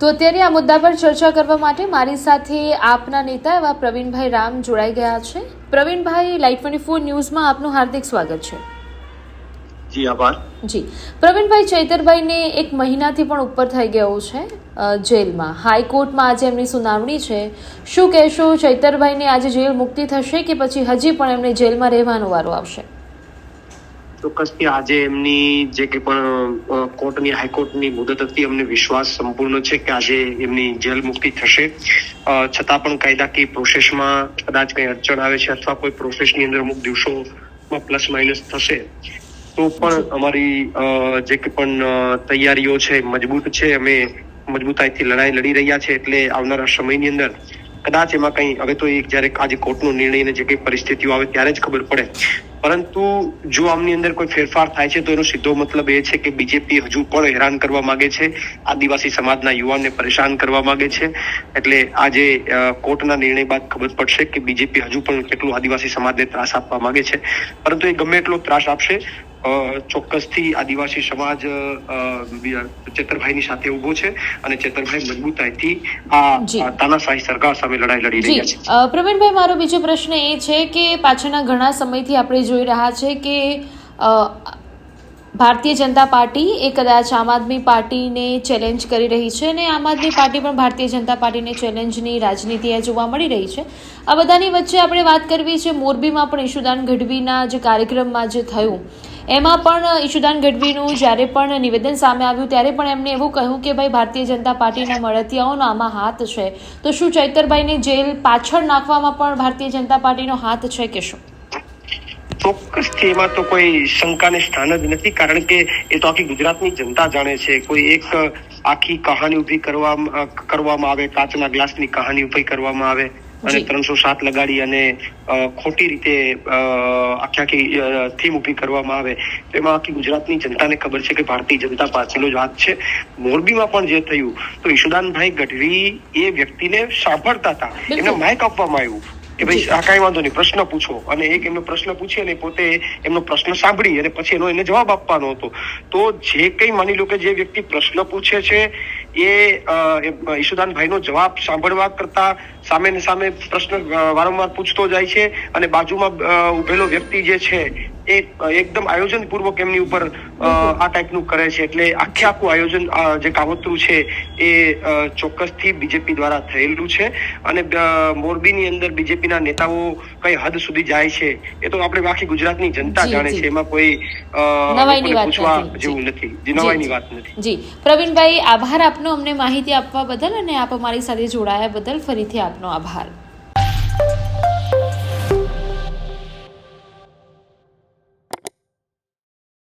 તો અત્યારે આ મુદ્દા પર ચર્ચા કરવા માટે મારી સાથે આપના નેતા એવા પ્રવીણભાઈ રામ જોડાઈ ગયા છે. પ્રવીણભાઈ લાઈવ ટ્વેન્ટી ફોર ન્યૂઝમાં આપનું હાર્દિક સ્વાગત છે. જી આભાર. જી. પ્રવીણભાઈ ચૈતરભાઈને એક મહિનાથી પણ ઉપર થઈ ગયો છે જેલમાં. હાઈકોર્ટમાં આજે એમની સુનાવણી છે. શું કહેશો ચૈતરભાઈને આજે જેલ મુક્તિ થશે કે પછી હજી પણ એમને જેલમાં રહેવાનો વારો આવશે? ચોક્કસથી આજે એમની જે કે પણ કોર્ટની હાઈકોર્ટની મુદત હતી અમને વિશ્વાસ સંપૂર્ણ છે કે આજે એમની જેલ મુક્તિ થશે. છતાં પણ કાયદાકીય પ્રોસેસમાં કદાચ કઈ અડચણ આવે છે અથવા કોઈ પ્રોસેસની અંદર અમુક દિવસોમાં પ્લસ માઇનસ થશે તો પણ અમારી જે કે પણ તૈયારીઓ છે મજબૂત છે. અમે મજબૂતાઈથી લડાઈ લડી રહ્યા છે એટલે આવનારા સમયની અંદર કદાચ એમાં કંઈ, હવે તો એક જ્યારે આજે કોર્ટનો નિર્ણય અને જે કંઈ પરિસ્થિતિઓ આવે ત્યારે જ ખબર પડે. પરંતુ જો આમની અંદર કોઈ ફેરફાર થાય છે તો એનો સીધો મતલબ એ છે કે બીજેપી હજુ પણ હેરાન કરવા માંગે છે. આદિવાસી સમાજના યુવાનને પરેશાન કરવા માંગે છે. એટલે આજે કોર્ટના નિર્ણય બાદ ખબર પડશે કે બીજેપી હજુ પણ કેટલું આદિવાસી સમાજને ત્રાસ આપવા માંગે છે. પરંતુ એ ગમે એટલો ત્રાસ આપશે ચોક્કસથી આદિવાસી સમાજ ચેતરભાઈની સાથે ઊભો છે અને ચેતરભાઈ મજબૂતાઈથી આ તાનાશાહી સરકાર સામે લડાઈ લડી રહ્યા છે. પ્રવીણભાઈ મારો બીજો પ્રશ્ન એ છે કે પાછળના ઘણા સમયથી આપણે જોઈ રહ્યા છે કે ભારતીય જનતા પાર્ટી એ કદાચ આમ આદમી પાર્ટીને ચેલેન્જ કરી રહી છે અને આમ આદમી પાર્ટી પણ ભારતીય જનતા પાર્ટીને ચેલેન્જની રાજનીતિ જોવા મળી રહી છે. આ બધાની વચ્ચે આપણે વાત કરવી છે મોરબીમાં પણ ઈશુદાન ગઢવીના જે કાર્યક્રમમાં જે થયું એમાં પણ ઈશુદાન ગઢવીનું જ્યારે પણ નિવેદન સામે આવ્યું, ત્યારે પણ એમણે એવું કહ્યું કે ભાઈ, ભારતીય જનતા પાર્ટીના મળતિયાઓનો આમાં હાથ છે. તો શું ચૈતરભાઈને જેલ પાછળ નાખવામાં પણ ભારતીય જનતા પાર્ટીનો હાથ છે કે શું? ચોક્કસથી એમાં તો કોઈ શંકાને સ્થાન જ નથી, કારણ કે એ તો આખી ગુજરાતની જનતા જાણે છે. કોઈ એક આખી કહાની ઊભી કરવામાં કરવામાં આવે, કાચના ગ્લાસની કહાની ઊભી કરવામાં આવે. અને ત્રણસો સાત લગાડી અને ખોટી રીતે આખી આખી થીમ ઊભી કરવામાં આવે. તેમાં એમાં આખી ગુજરાતની જનતાને ખબર છે કે ભારતીય જનતા પાર્ટીનો જ હાથ છે. મોરબીમાં પણ જે થયું તો ઈશુદાનભાઈ ગઢવી એ વ્યક્તિને સાંભળતા હતા. એને એમને માઇક આપવામાં આવ્યું. કે ભાઈ, આ કાંઈ વાંધો નહીં, પ્રશ્ન પૂછો. અને એક એમનો પ્રશ્ન પૂછે અને પોતે એમનો પ્રશ્ન સાંભળી અને પછી એનો એને જવાબ આપવાનો હતો. તો જે કઈ માની લો કે જે વ્યક્તિ પ્રશ્ન પૂછે છે, એ ઈશુદાનભાઈનો જવાબ સાંભળવા કરતા સામે સામે પ્રશ્ન વારંવાર પૂછતો જાય છે અને બાજુમાં ઉભેલો વ્યક્તિ જે છે એ એકદમ આયોજન પૂર્વક એમની ઉપર આ ટાઈપનું કરે છે. એટલે આખે આખું આયોજન જે કાવતરું છે એ ચોક્કસથી બીજેપી દ્વારા થયેલું છે. અને મોરબીની અંદર બીજેપીના નેતાઓ કઈ હદ સુધી જાય છે એ તો આપણે આખી ગુજરાતની જનતા જાણે છે. એમાં કોઈ પૂછવા જેવું નથી. નવાઈની વાત નથી. જી. પ્રવીણભાઈ આભાર આપનો. અમને માહિતી આપવા બદલ અને આપ અમારી સાથે જોડાયા બદલ ફરીથી આપનો આભાર.